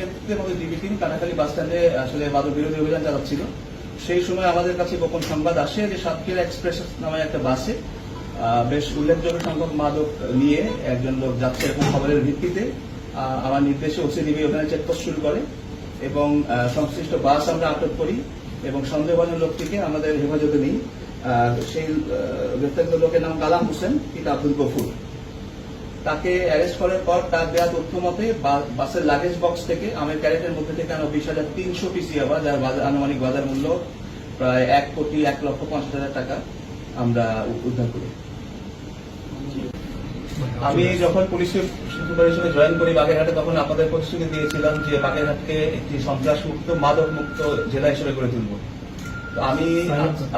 নেতৃত্বে আমাদের সেই সময় আমাদের কাছে গোপন সংবাদ আসে যে সাতক্ষীরা এক্সপ্রেস নামে একটা বাসে বেশ উল্লেখযোগ্য সংখ্যক মাদক নিয়ে একজন লোক যাচ্ছে এরকম খবরের ভিত্তিতে। আমার নির্দেশে ওসিডিবি ওখানে চেকপোস্ট শুরু করে এবং সংশ্লিষ্ট বাস আমরা আটক করি এবং সন্দেহভাজন লোকটিকে আমাদের হেফাজতে নিই। সেই গ্রেপ্তারিত লোকের নাম কালাম হোসেন, পিতা আব্দুল গফুর। তাকে অ্যারেস্ট করার পর তার দেওয়া তথ্য মতে বাসের লাগেজ বক্স থেকে আমের ক্যারেটের মধ্যে থেকে আমরা বিশ হাজার তিনশো পিসি আবার যার আনুমানিক বাজার মূল্য প্রায় এক কোটি এক লক্ষ পঞ্চাশ হাজার টাকা আমরা উদ্ধার করি। আমি যখন পুলিশের সুপারভিশনে জয়েন করি বাগেরহাটে তখন আপনাদের প্রতিশ্রুতি দিয়েছিলাম যে বাগেরহাটকে একটি সন্ত্রাস মুক্ত মাদক মুক্ত জেলা হিসেবে গড়ে তুলব। তো আমি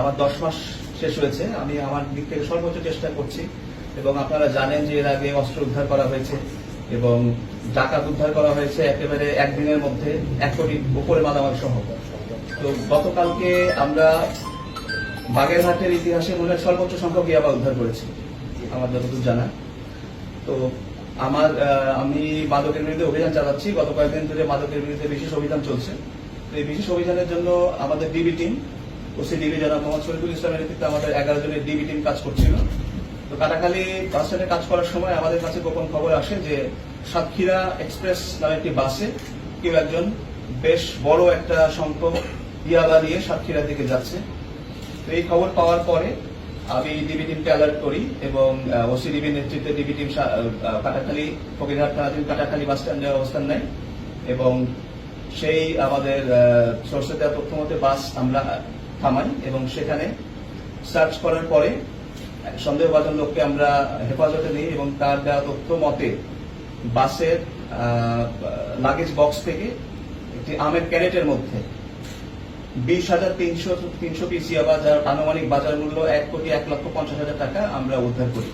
আমার দশ মাস শেষ হয়েছে। আমি আমার দিক থেকে সর্বোচ্চ চেষ্টা করছি এবং আপনারা জানেন যে এর আগে অস্ত্র উদ্ধার করা হয়েছে এবং ডাকাত উদ্ধার করা হয়েছে একেবারে একদিনের মধ্যে এক কোটি উপরে মালামাল সহ। তো গতকালকে আমরা বাগেরহাটের ইতিহাসে মনে হয় সর্বোচ্চ সংখ্যক ইয়াবা উদ্ধার করেছি, আমার যতদূর জানা। তো আমার আমি মাদকের বিরুদ্ধে অভিযান চালাচ্ছি। গত কয়েকদিন ধরে মাদকের বিরুদ্ধে বিশেষ অভিযান চলছে। তো এই বিশেষ অভিযানের জন্য আমাদের ডিবি টিম, ওসি ডিবি যারা মোহাম্মদ শরীফুল ইসলামের নেতৃত্বে আমাদের এগারো জনের ডিবি টিম কাজ করছিল। তো কাটাখালী বাস স্ট্যান্ডে কাজ করার সময় আমাদের কাছে গোপন খবর আসে যে সাতক্ষীরা এক্সপ্রেস নামে একটি বাসে কেউ একজন বেশ বড় একটা সংখ্যক ইয়াবা নিয়ে সাতক্ষীরার দিকে যাচ্ছে। তো এই খবর পাওয়ার পরে আমি ডিবি টিমকে অ্যালার্ট করি এবং ওসি ডিবির নেতৃত্বে ডিবি টিম কাটাখালী, ফকিরহাট থানাধীন কাটাখালী বাস স্ট্যান্ডে অবস্থান নেয় এবং সেই আমাদের সোর্সে দেওয়া তথ্য মতে বাস আমরা থামাই এবং সেখানে সার্চ করার পরে সন্দেহভাজন লোককে আমরা হেফাজতে নিই এবং তার দেওয়া তথ্য মতে বাসের লাগেজ বক্স থেকে একটি আমের ক্যারেটের মধ্যে বিশ হাজার তিনশো তিনশো পিসি আবার যার আনুমানিক বাজার মূল্য এক কোটি এক লক্ষ পঞ্চাশ হাজার টাকা আমরা উদ্ধার করি।